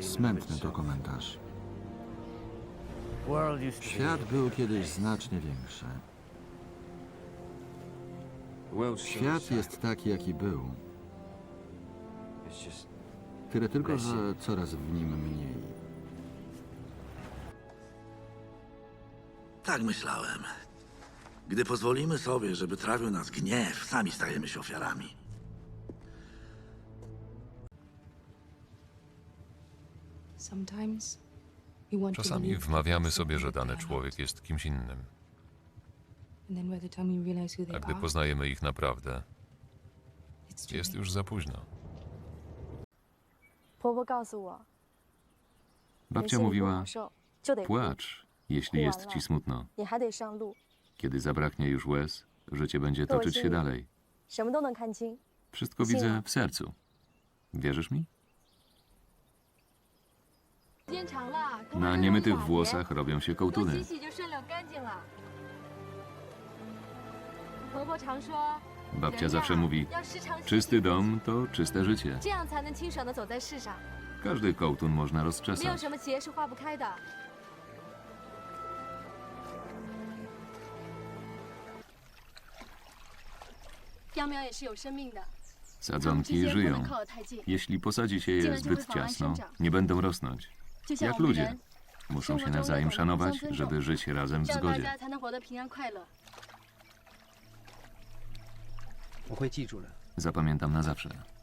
Smętny to komentarz. Świat był kiedyś znacznie większy. Świat jest taki, jaki był. Tyle tylko, że coraz w nim mniej. Tak myślałem. Gdy pozwolimy sobie, żeby trawił nas gniew, sami stajemy się ofiarami. Czasami wmawiamy sobie, że dany człowiek jest kimś innym. A gdy poznajemy ich naprawdę, jest już za późno. Babcia mówiła, płacz, jeśli jest ci smutno. Kiedy zabraknie już łez, życie będzie toczyć się dalej. Wszystko widzę w sercu. Wierzysz mi? Na niemytych włosach robią się kołtuny. Babcia zawsze mówi, czysty dom to czyste życie. Każdy kołtun można rozczesać. Sadzonki żyją. Jeśli posadzi się je zbyt ciasno, nie będą rosnąć jak ludzie. Muszą się nawzajem szanować, żeby żyć razem w zgodzie. Zapamiętam na zawsze.